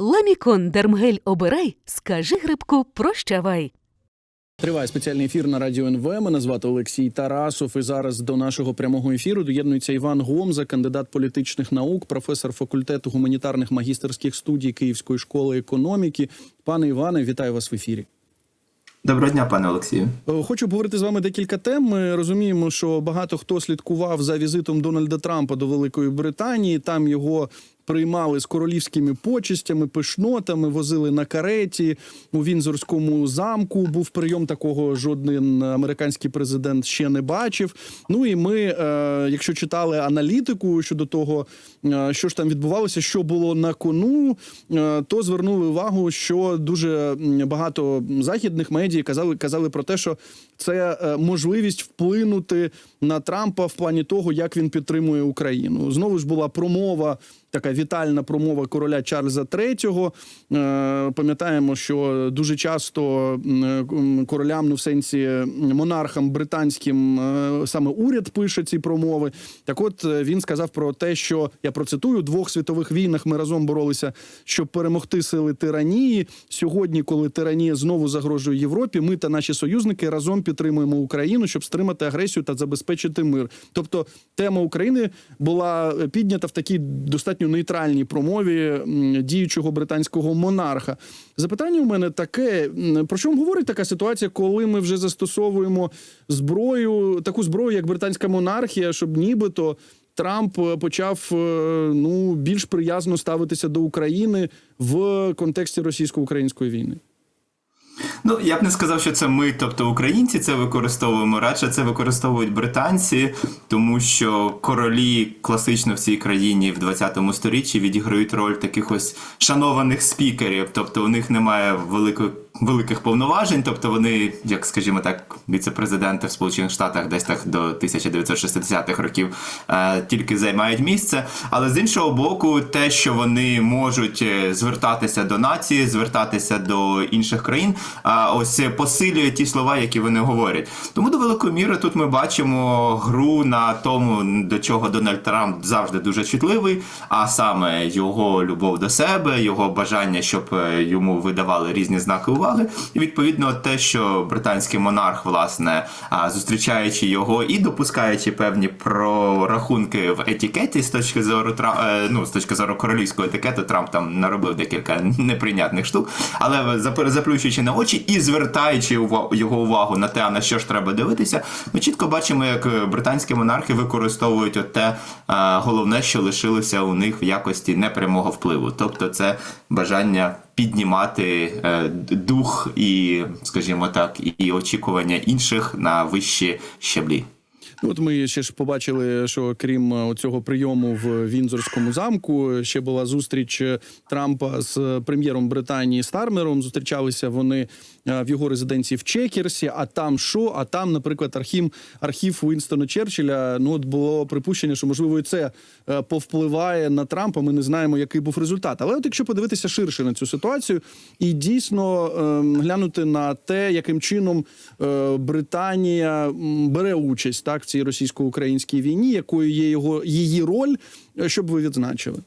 Ламікон Дермгель обирай, скажи грибку прощавай. Триває спеціальний ефір на радіо НВ. Мене звати Олексій Тарасов. І зараз до нашого прямого ефіру доєднується Іван Гомза, кандидат політичних наук, професор факультету гуманітарних магістерських студій Київської школи економіки. Пане Іване, вітаю вас в ефірі. Доброго дня, пане Олексію. Е, Хочу обговорити з вами декілька тем. Ми розуміємо, що багато хто слідкував за візитом Дональда Трампа до Великої Британії. Там його приймали з королівськими почестями, пишнотами, возили на кареті у Вінзорському замку. Був прийом такого жоден американський президент ще не бачив. Ну і ми, е, якщо читали аналітику щодо того, е, що ж там відбувалося, що було на кону, е, то звернули увагу, що дуже багато західних медіа казали, казали про те, що це е, можливість вплинути на Трампа в плані того, як він підтримує Україну. Знову ж була промова. Така вітальна промова короля Чарльза III. Е, Пам'ятаємо, що дуже часто м, королям, ну в сенсі монархам британським е, саме уряд пише ці промови. Так, от е, він сказав про те, що я процитую: двох світових війнах ми разом боролися, щоб перемогти сили тиранії. Сьогодні, коли тиранія знову загрожує Європі, ми та наші союзники разом підтримуємо Україну, щоб стримати агресію та забезпечити мир. Тобто, тема України була е, піднята в такій достатньо нейтральній промові діючого британського монарха. Запитання у мене таке: про чому говорить така ситуація, коли ми вже застосовуємо зброю, таку зброю, як британська монархія, щоб нібито. Трамп е, почав е, ну більш приязно ставитися до України в контексті російсько-української війни. Ну я б не сказав, що це ми, тобто українці, це використовуємо. Радше це використовують британці, тому що королі класично в цій країні в 20 сторіччі відіграють роль таких ось шанованих спікерів. Тобто у них немає великої. Великих повноважень, тобто вони, як скажімо так, віце-президенти в Сполучених Штатах десь так до 1960-х років е, тільки займають місце. Але з іншого боку, те, що вони можуть е, звертатися до нації, звертатися до інших країн, а ось посилює ті слова, які вони говорять. Тому до великої міри тут ми бачимо гру на тому, до чого Дональд Трамп завжди дуже чутливий, а саме його любов до себе, його бажання, щоб е, йому видавали різні знаки уваги. І відповідно те, що британський монарх, власне, зустрічаючи його і допускаючи певні прорахунки в етикеті з точки зору е, ну, з точки зору королівського етикету, Трамп там наробив декілька неприйнятних штук, але заплющуючи на очі і звертаючи його увагу на те, на що ж треба дивитися, ми чітко бачимо, як британські монархи використовують от те головне, що лишилося у них в якості непрямого впливу, тобто це бажання піднімати е, дух і, скажімо так, і очікування інших на вищі щаблі. Ну, От ми ще ж побачили, що крім е, цього прийому в Вінзорському замку, ще була зустріч е, Трампа з прем'єром Британії Стармером. Зустрічалися вони в його резиденції в Чекерсі. А там що? А там, наприклад, архів архів Уінстона Черчилля. Ну от було припущення, що можливо і це е, повпливає на Трампа. Ми не знаємо, який був результат. Але от якщо подивитися ширше на цю ситуацію і дійсно е, глянути на те, яким чином е, Британія бере участь так в цій російсько-українській війні, якою є його її роль, е, що б ви відзначили?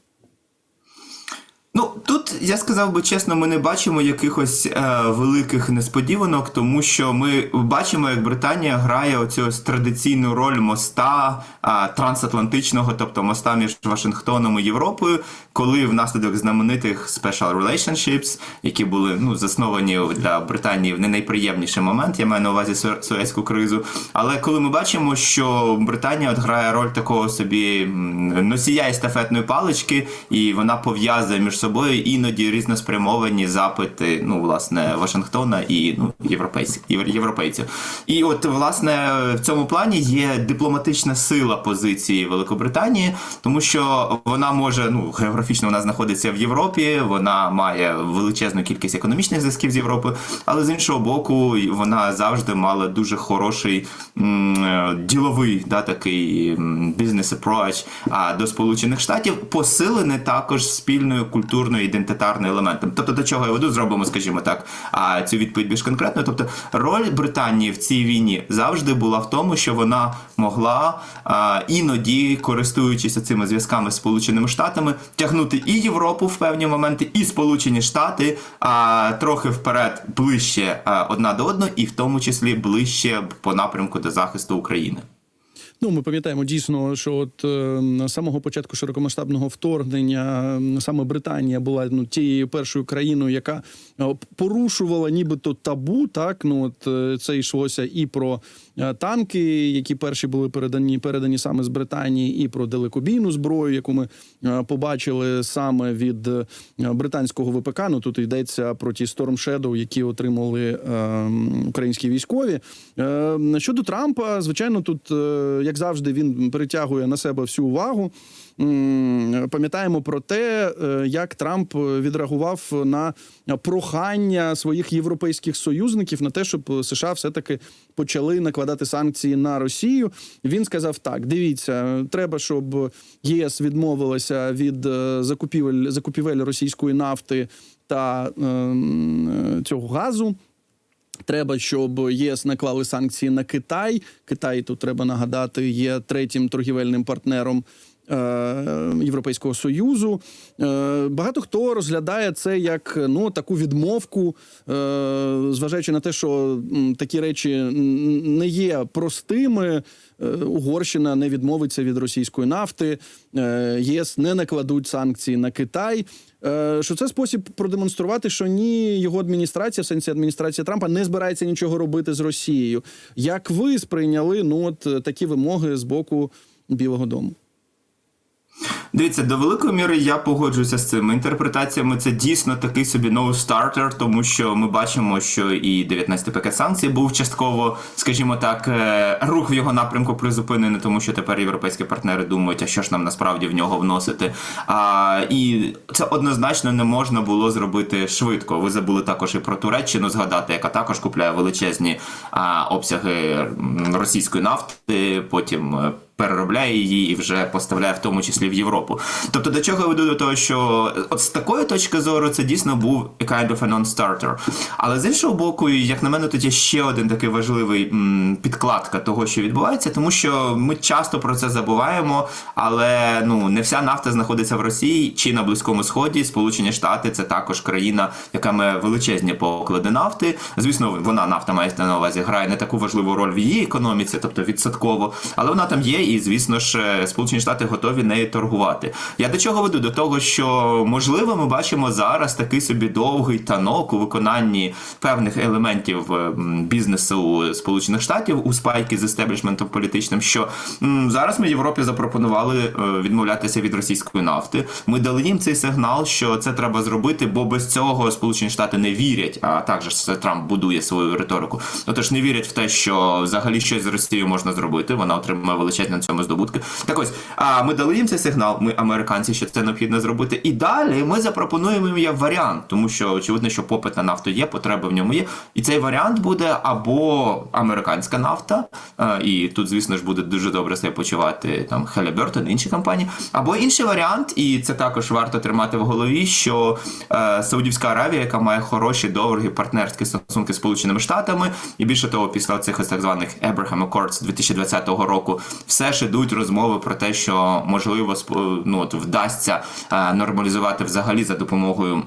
Ну тут я сказав би чесно, ми не бачимо якихось е, великих несподіванок, тому що ми бачимо, як Британія грає оцю ось традиційну роль моста е, трансатлантичного, тобто моста між Вашингтоном і Європою, коли внаслідок знаменитих special relationships, які були ну засновані для Британії в не найприємніший момент, я маю на увазі Су- Суецьку кризу. Але коли ми бачимо, що Британія от грає роль такого собі носія естафетної палички, і вона пов'язує між собою іноді різноспрямовані запити, ну власне, Вашингтона і ну європейських євро- європейців. І от власне в цьому плані є дипломатична сила позиції Великобританії, тому що вона може ну географічно вона знаходиться в Європі, вона має величезну кількість економічних зв'язків з Європою, але з іншого боку, вона завжди мала дуже хороший м, е, діловий да, такий бізнес approach до Сполучених Штатів, посилений також спільною культурною гуманітарним елементом. Тобто, до чого я веду, зробимо, скажімо так, а цю відповідь більш конкретно. Тобто, роль Британії в цій війні завжди була в тому, що вона могла іноді, користуючись цими зв'язками з Сполученими Штатами, тягнути і Європу в певні моменти, і Сполучені Штати а, трохи вперед ближче одна до одної, і в тому числі ближче по напрямку до захисту України. Ну, ми пам'ятаємо дійсно, що от е, самого початку широкомасштабного вторгнення саме Британія була ну тією першою країною, яка е, порушувала нібито табу. Так ну от е, це йшлося і про е, танки, які перші були передані передані саме з Британії, і про далекобійну зброю, яку ми побачили саме від британського ВПК. Ну тут йдеться про ті Storm Shadow, які отримали е, українські військові. Е, щодо Трампа, звичайно, тут, е, як завжди, він перетягує на себе всю увагу. Пам'ятаємо про те, е, як Трамп відреагував на прохання своїх європейських союзників на те, щоб США все-таки почали накладати санкції на Росію. Він сказав так: дивіться, треба, щоб ЄС відмовилася від е, закупівель закупівель російської нафти та ем, цього газу. Треба, щоб ЄС наклали санкції на Китай. Китай тут треба нагадати, є третім торгівельним партнером. е, Європейського союзу Е, багато хто розглядає це як ну таку відмовку, е, зважаючи на те, що такі речі не є простими. Угорщина не відмовиться від російської нафти, ЄС не накладуть санкції на Китай. Е, Що це спосіб продемонструвати, що ні його адміністрація, в сенсі адміністрація Трампа, не збирається нічого робити з Росією. Як ви сприйняли ну от такі вимоги з боку Білого Дому? Дивіться, до великої міри я погоджуюся з цими інтерпретаціями. Це дійсно такий собі no-starter, тому що ми бачимо, що і 19 пакет санкцій був частково, скажімо так, е, рух в його напрямку призупинений, тому що тепер європейські партнери думають, а що ж нам насправді в нього вносити. А, і це однозначно не можна було зробити швидко. Ви забули також і про Туреччину згадати, яка також купляє величезні а, обсяги російської нафти, потім. Переробляє її і вже поставляє в тому числі в Європу. Тобто до чого я веду до того, що от з такої точки зору це дійсно був kind of a non-starter. Але з іншого боку, як на мене, тут є ще один такий важливий м, підкладка того, що відбувається, тому що ми часто про це забуваємо, але ну не вся нафта знаходиться в Росії чи на Близькому Сході. Сполучені Штати це також країна, яка має величезні поклади нафти. Звісно, вона нафта має на увазі грає не таку важливу роль в її економіці, тобто відсотково, але вона там є, і звісно ж, е, Сполучені Штати готові нею торгувати. Я до чого веду? До того, що можливо, ми бачимо зараз такий собі довгий танок у виконанні певних елементів е, бізнесу Сполучених Штатів у спайки з естеблішментом політичним. Що зараз ми Європі запропонували е, відмовлятися від російської нафти. Ми дали їм цей сигнал, що це треба зробити, бо без цього Сполучені Штати не вірять. А також Трамп будує свою риторику. Отож, не вірять в те, що взагалі щось з Росією можна зробити. Вона отримує величезні на цьому здобутки. Так ось, а ми дали їм цей сигнал. Ми американці, що це необхідно зробити. І далі ми запропонуємо їм варіант, тому що очевидно, що попит на нафту є, потреба в ньому є. І цей варіант буде або американська нафта, і тут, звісно ж, буде дуже добре себе почувати там Halliburton, інші компанії, або інший варіант, і це також варто тримати в голові, що е, Саудівська Аравія, яка має хороші довгі партнерські стосунки з Сполученими Штатами, і більше того, після цих так званих Abraham Accords 2020 року, все ж ідуть розмови про те, що можливо ну, от, вдасться е, нормалізувати взагалі за допомогою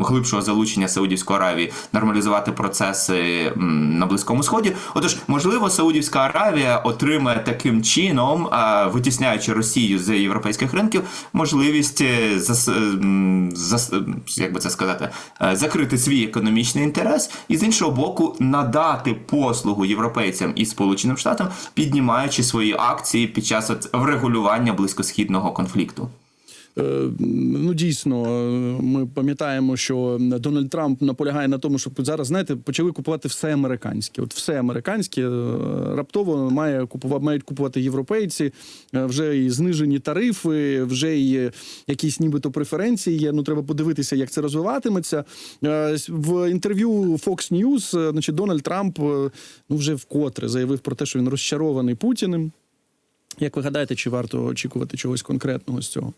глибшого залучення Саудівської Аравії, нормалізувати процеси на Близькому Сході. Отож, можливо, Саудівська Аравія отримає таким чином, е, витісняючи Росію з європейських ринків, можливість е, зас, зас, як би це сказати, закрити свій економічний інтерес, і з іншого боку, надати послугу європейцям і Сполученим Штатам, піднімаючи свої акції під час врегулювання близькосхідного конфлікту. Е, Ну, дійсно, е, ми пам'ятаємо, що Дональд Трамп наполягає на тому, щоб зараз, знаєте, почали купувати все американське. От все американське е, раптово має купувати, мають купувати європейці. Вже і знижені тарифи, вже і якісь нібито преференції є. Ну, треба подивитися, як це розвиватиметься. В інтерв'ю Fox News, значить, Дональд Трамп ну вже вкотре заявив про те, що він розчарований Путіним. Як ви гадаєте, чи варто очікувати чогось конкретного з цього?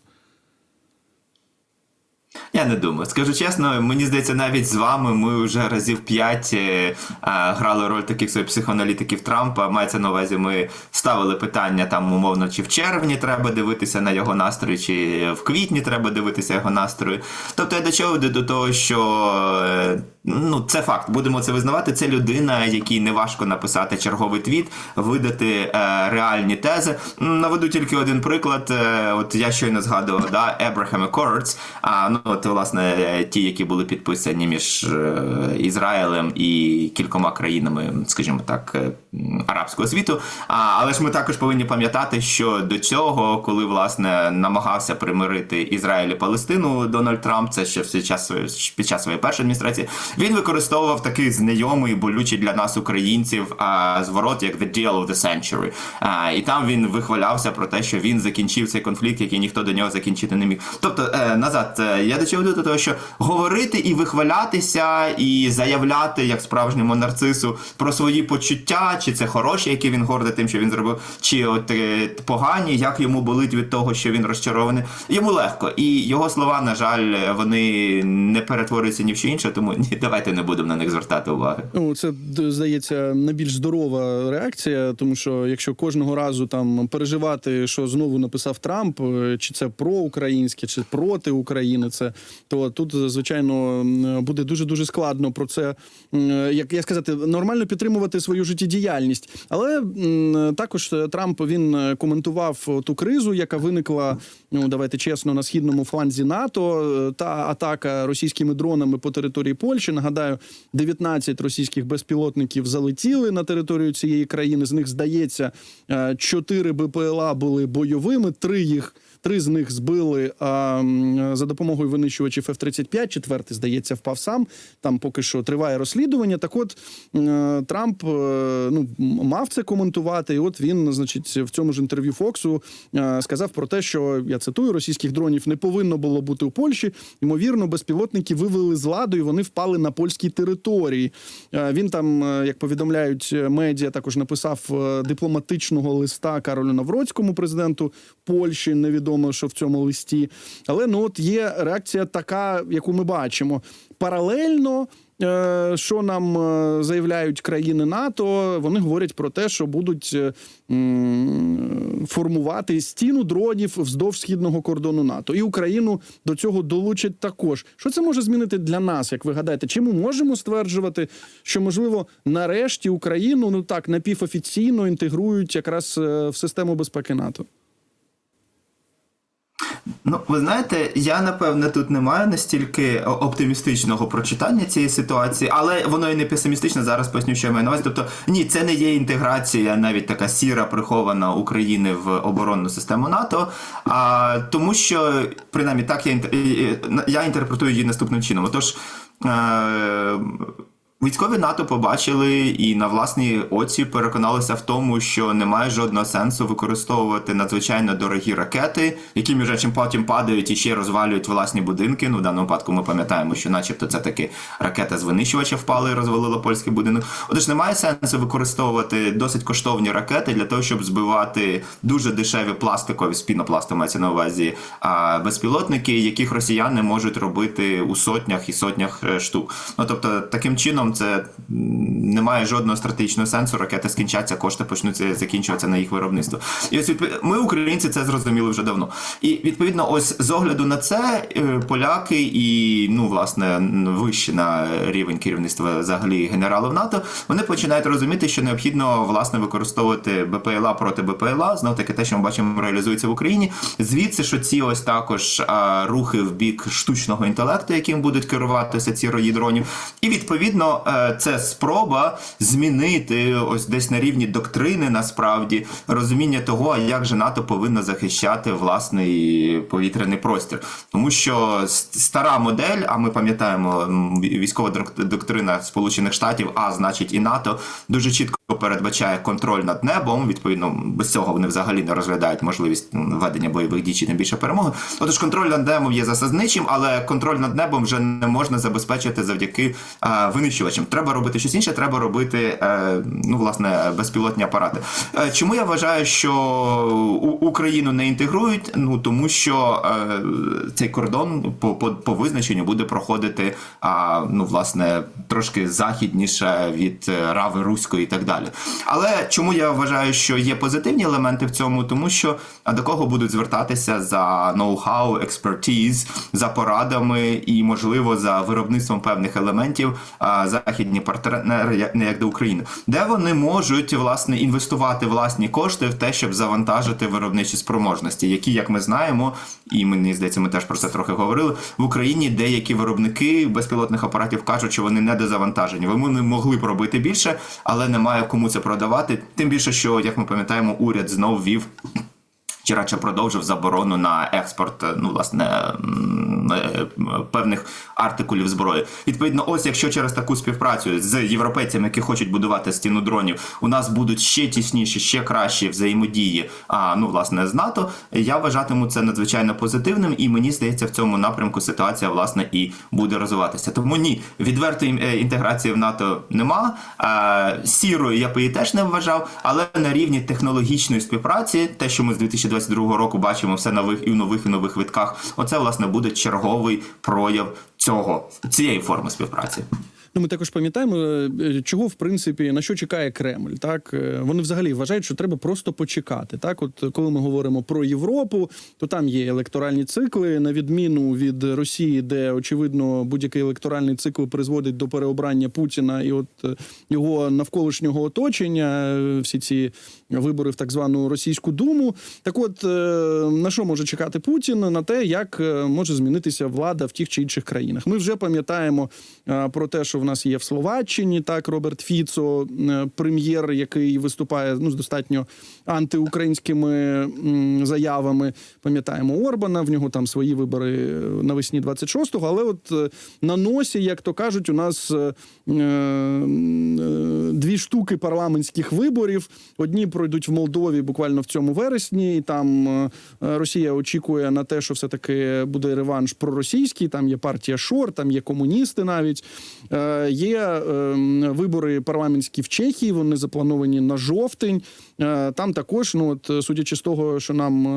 Я не думаю. Скажу чесно, мені здається, навіть з вами ми вже разів п'ять е, грали роль таких собі психоаналітиків Трампа. Мається на увазі, ми ставили питання там умовно, чи в червні треба дивитися на його настрої, чи в квітні треба дивитися його настрої. Тобто я до чого до того, що е, ну це факт, будемо це визнавати. Це людина, якій не важко написати черговий твіт, видати е, реальні тези. Наведу тільки один приклад. Е, от я щойно згадував, да, Abraham Accords, а ну от власне ті, які були підписані між е, Ізраїлем і кількома країнами, скажімо так, е, арабського світу. А, але ж ми також повинні пам'ятати, що до цього, коли власне намагався примирити Ізраїль і Палестину Дональд Трамп, це ще в час під час своєї першої адміністрації, він використовував такий знайомий болючий для нас українців зворот як the deal of the century. І там він вихвалявся про те, що він закінчив цей конфлікт, який ніхто до нього закінчити не міг. Тобто, е, назад, е, я до чого до того, що говорити і вихвалятися, і заявляти як справжньому нарцису про свої почуття, чи це хороші, які він гордий тим, що він зробив, чи от е, погані, як йому болить від того, що він розчарований. Йому легко, і його слова, на жаль, вони не перетворюються ні в що інше, тому ні, давайте не будемо на них звертати уваги. Ну, це здається найбільш здорова реакція, тому що якщо кожного разу там переживати, що знову написав Трамп, е, чи це проукраїнське, чи проти України, це то тут звичайно буде дуже дуже складно про це, як я сказати, нормально підтримувати свою життєдіяльність. Але також Трамп він е, коментував ту кризу, яка виникла. Ну давайте чесно, на східному фланзі НАТО е, та атака російськими дронами по території Польщі. Нагадаю, 19 російських безпілотників залетіли на територію цієї країни. З них здається, 4 БПЛА були бойовими. Три їх три з них збили а, за допомогою винищувачів F-35, Четвертий, здається, впав сам. Там поки що триває розслідування. Так, от е, Трамп е, ну мав це коментувати. І от він, значить, в цьому ж інтерв'ю Фоксу е, сказав про те, що я цитую: російських дронів не повинно було бути у Польщі. Ймовірно, безпілотники вивели з ладу і вони впали на польській території. Він там, як повідомляють медіа, також написав дипломатичного листа Каролю Навроцькому, президенту Польщі. Невідомо, що в цьому листі. Але ну от є реакція така, яку ми бачимо. Паралельно. е, Що нам е, заявляють країни НАТО? Вони говорять про те, що будуть е, формувати стіну дронів вздовж східного кордону НАТО, і Україну до цього долучать також. Що це може змінити для нас? Як ви гадаєте, чи ми можемо стверджувати, що можливо нарешті Україну ну так напівофіційно інтегрують якраз в систему безпеки НАТО? Ну, ви знаєте, я напевне тут не маю настільки оптимістичного прочитання цієї ситуації, але воно і не песимістичне. Зараз поясню, що я маю на увазі. Тобто, ні, це не є інтеграція, навіть така сіра прихована України в оборонну систему НАТО. А тому, що принаймні так я я інтерпретую її наступним чином. Отож. Е- Військові НАТО побачили і на власній оці переконалися в тому, що немає жодного сенсу використовувати надзвичайно дорогі ракети, які між іншим потім падають і ще розвалюють власні будинки. Ну в даному випадку ми пам'ятаємо, що, начебто, це таки ракета з винищувача впала і розвалила польський будинок. Отож, немає сенсу використовувати досить коштовні ракети для того, щоб збивати дуже дешеві пластикові з мається на увазі а, безпілотники, яких росіяни можуть робити у сотнях і сотнях е, штук. Ну тобто, таким чином це не має жодного стратегічного сенсу. Ракети скінчаться, кошти почнуть закінчуватися на їх виробництво. І ось ми, українці, це зрозуміли вже давно. І відповідно, ось з огляду на це е, поляки і ну власне вище на рівень керівництва взагалі генералів НАТО, вони починають розуміти, що необхідно власне використовувати БПЛА проти БПЛА. Знов таки те, що ми бачимо, реалізується в Україні. Звідси, що ці ось також а, рухи в бік штучного інтелекту, яким будуть керуватися ці рої дронів, і відповідно це спроба змінити ось десь на рівні доктрини, насправді розуміння того, як же НАТО повинно захищати власний повітряний простір, тому що стара модель, а ми пам'ятаємо військова доктрина Сполучених Штатів, а значить і НАТО, дуже чітко. Передбачає контроль над небом. Відповідно, без цього вони взагалі не розглядають можливість ну, ведення бойових дій чи тим більше перемоги. Отож, контроль над небом є засадничим, але контроль над небом вже не можна забезпечити завдяки е, винищувачам. Треба робити щось інше, треба робити е, ну, власне, безпілотні апарати. Е, чому я вважаю, що Україну не інтегрують? Ну тому що е, цей кордон по, по, по визначенню буде проходити а, ну, власне, трошки західніше від е, Рави Руської і так далі. Але чому я вважаю, що є позитивні елементи в цьому, тому що до кого будуть звертатися за ноу-хау, експертіз, за порадами і, можливо, за виробництвом певних елементів західні партнери, не як до України, де вони можуть власне інвестувати власні кошти в те, щоб завантажити виробничі спроможності, які, як ми знаємо, і мені здається, ми теж про це трохи говорили. В Україні деякі виробники безпілотних апаратів кажуть, що вони недозавантажені. Вони могли б робити більше, але немає кому це продавати. Тим більше, що як ми пам'ятаємо, уряд знов вів чи радше продовжив заборону на експорт, е, ну власне е, певних артикулів зброї. Відповідно, ось якщо через таку співпрацю з європейцями, які хочуть будувати стіну дронів, у нас будуть ще тісніші, ще кращі взаємодії. А ну власне з НАТО, я вважатиму це надзвичайно позитивним, і мені здається, в цьому напрямку ситуація власне і буде розвиватися. Тому ні, відвертої е, інтеграції в НАТО нема. Сірою я б її теж не вважав, але на рівні технологічної співпраці, те, що ми з 2022 року бачимо все нових і в нових і нових витках, оце власне буде черговий прояв цього цієї форми співпраці. Ну, ми також пам'ятаємо, е, чого в принципі на що чекає Кремль. Так Е, вони взагалі вважають, що треба просто почекати. Так, от коли ми говоримо про Європу, то там є електоральні цикли, на відміну від Росії, де очевидно будь-який електоральний цикл призводить до переобрання Путіна і от е, його навколишнього оточення, всі ці вибори в так звану російську думу. Так, от на що може чекати Путін? На те, як може змінитися влада в тих чи інших країнах. Ми вже пам'ятаємо про те, що в нас є в Словаччині, так Роберт Фіцо, е, прем'єр, який виступає ну з достатньо антиукраїнськими заявами. Пам'ятаємо Орбана. В нього там свої вибори е, навесні 26-го, Але от е, на носі, як то кажуть, у нас дві штуки парламентських виборів. Одні пройдуть в Молдові буквально в цьому вересні, і там Росія очікує на те, що все таки буде реванш проросійський. Там є партія Шор, там є комуністи. Навіть є е, вибори парламентські в Чехії. Вони заплановані на жовтень. Е, Там також, ну от судячи з того, що нам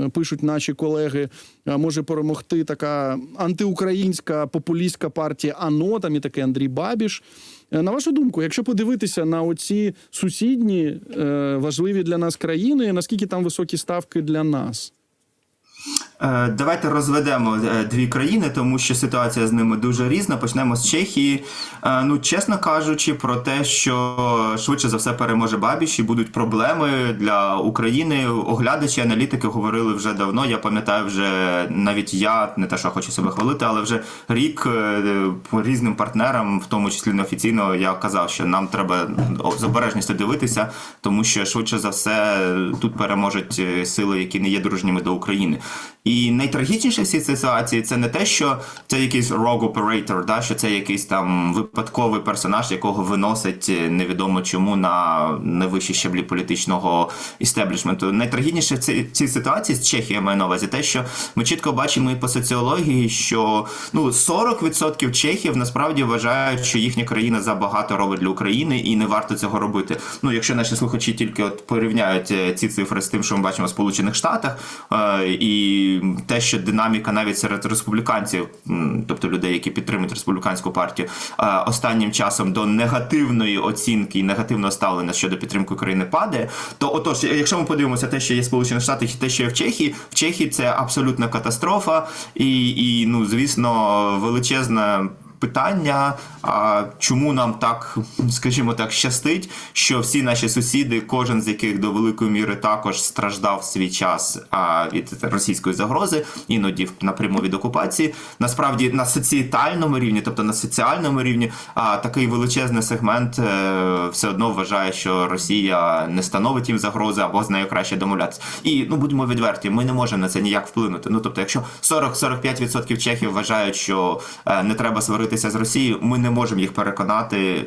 е, пишуть наші колеги, е, може перемогти така антиукраїнська популістська партія АНО. Там є такий Андрій Бабіш. Е, На вашу думку, якщо подивитися на оці сусідні е, важливі для нас країни, наскільки там високі ставки для нас? Е, Давайте розведемо е, дві країни, тому що ситуація з ними дуже різна. Почнемо з Чехії. Е, Ну, чесно кажучи, про те, що швидше за все переможе Бабіш і будуть проблеми для України. Оглядачі, аналітики говорили вже давно. Я пам'ятаю, вже навіть я не те, що хочу себе хвалити, але вже рік по різним партнерам, в тому числі неофіційно, я казав, що нам треба з обережністю дивитися, тому що швидше за все тут переможуть сили, які не є дружніми до України. І найтрагічніше в цій ситуації це не те, що це якийсь rogue operator, да, що це якийсь там випадковий персонаж, якого виносить е, невідомо чому на найвищі щаблі політичного істеблішменту. Найтрагічніше в цій, цій ситуації з Чехії я маю на увазі те, що ми чітко бачимо і по соціології, що ну 40% чехів насправді вважають, що їхня країна забагато робить для України і не варто цього робити. Ну, якщо наші слухачі тільки от порівняють е, ці цифри з тим, що ми бачимо в Сполучених Штатах, е, і те, що динаміка навіть серед республіканців, тобто людей, які підтримують республіканську партію, е, останнім часом до негативної оцінки і негативного ставлення щодо підтримки України падає. То отож, якщо ми подивимося те, що є Сполучених Штатах, і те, що є в Чехії, в Чехії це абсолютна катастрофа, і, і ну звісно, величезна. Питання, а чому нам так, скажімо так, щастить, що всі наші сусіди, кожен з яких до великої міри також страждав свій час а, від російської загрози, іноді напряму від окупації. Насправді на соціальному рівні, тобто на соціальному рівні, а, такий величезний сегмент е, все одно вважає, що Росія не становить їм загрози або з нею краще домовлятися. І ну будьмо відверті, ми не можемо на це ніяк вплинути. Ну тобто, якщо 40-45% чехів вважають, що е, не треба сваритися з Росією, ми не можемо їх переконати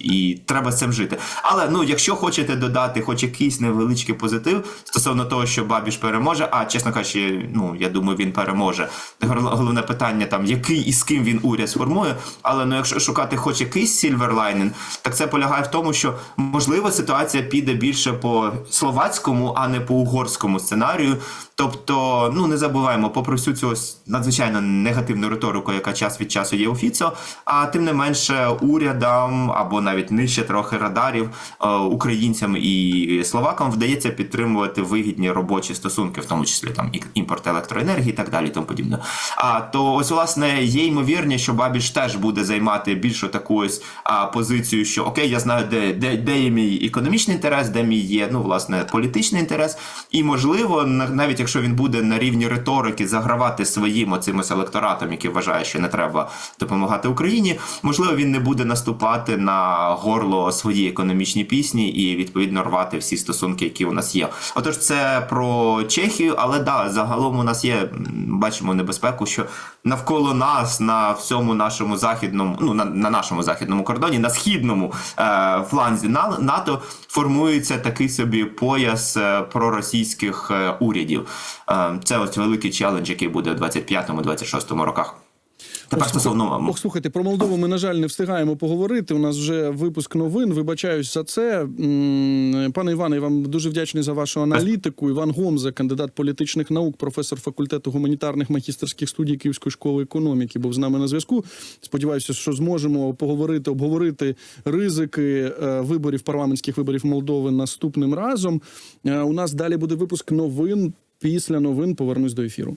і треба з цим жити. Але ну, якщо хочете додати хоч якийсь невеличкий позитив стосовно того, що Бабіш переможе, а чесно кажучи, ну я думаю, він переможе. Головне питання там, який і з ким він уряд сформує. Але ну, якщо шукати хоч якийсь silver так це полягає в тому, що можливо ситуація піде більше по словацькому, а не по угорському сценарію. Тобто, ну не забуваємо, попри всю цю надзвичайно негативну риторику, яка час від часу є у Фіцо, а тим не менше урядам або навіть нижче трохи радарів е, українцям і словакам вдається підтримувати вигідні робочі стосунки, в тому числі там імпорт електроенергії і так далі, тому подібне. А то ось власне є ймовірність, що Бабіш теж буде займати більшу таку ось позицію, що окей, я знаю, де, де, де є мій економічний інтерес, де мій є ну власне політичний інтерес, і можливо, на- навіть якщо він буде на рівні риторики загравати своїм оцим ось електоратом, який вважає, що не треба допомагати Україні, можливо, він не буде наступати на горло своїй економічній пісні і відповідно рвати всі стосунки, які у нас є. Отож, це про Чехію, але да, загалом у нас є бачимо небезпеку, що навколо нас на всьому нашому західному, ну на, на нашому західному кордоні, на східному е, фланзі на, НАТО формується такий собі пояс е, проросійських е, урядів. Е, це ось великий челендж, який буде у 25-26 роках. Тепер стосовно Ох, слухайте, про Молдову ми, на жаль, не встигаємо поговорити. У нас вже випуск новин. Вибачаюсь за це. Пане Іване, я вам дуже вдячний за вашу аналітику. Іван Гомза, кандидат політичних наук, професор факультету гуманітарних магістерських студій Київської школи економіки, був з нами на зв'язку. Сподіваюся, що зможемо поговорити, обговорити ризики е, виборів парламентських виборів Молдови наступним разом. Е, У нас далі буде випуск новин. Після новин повернусь до ефіру.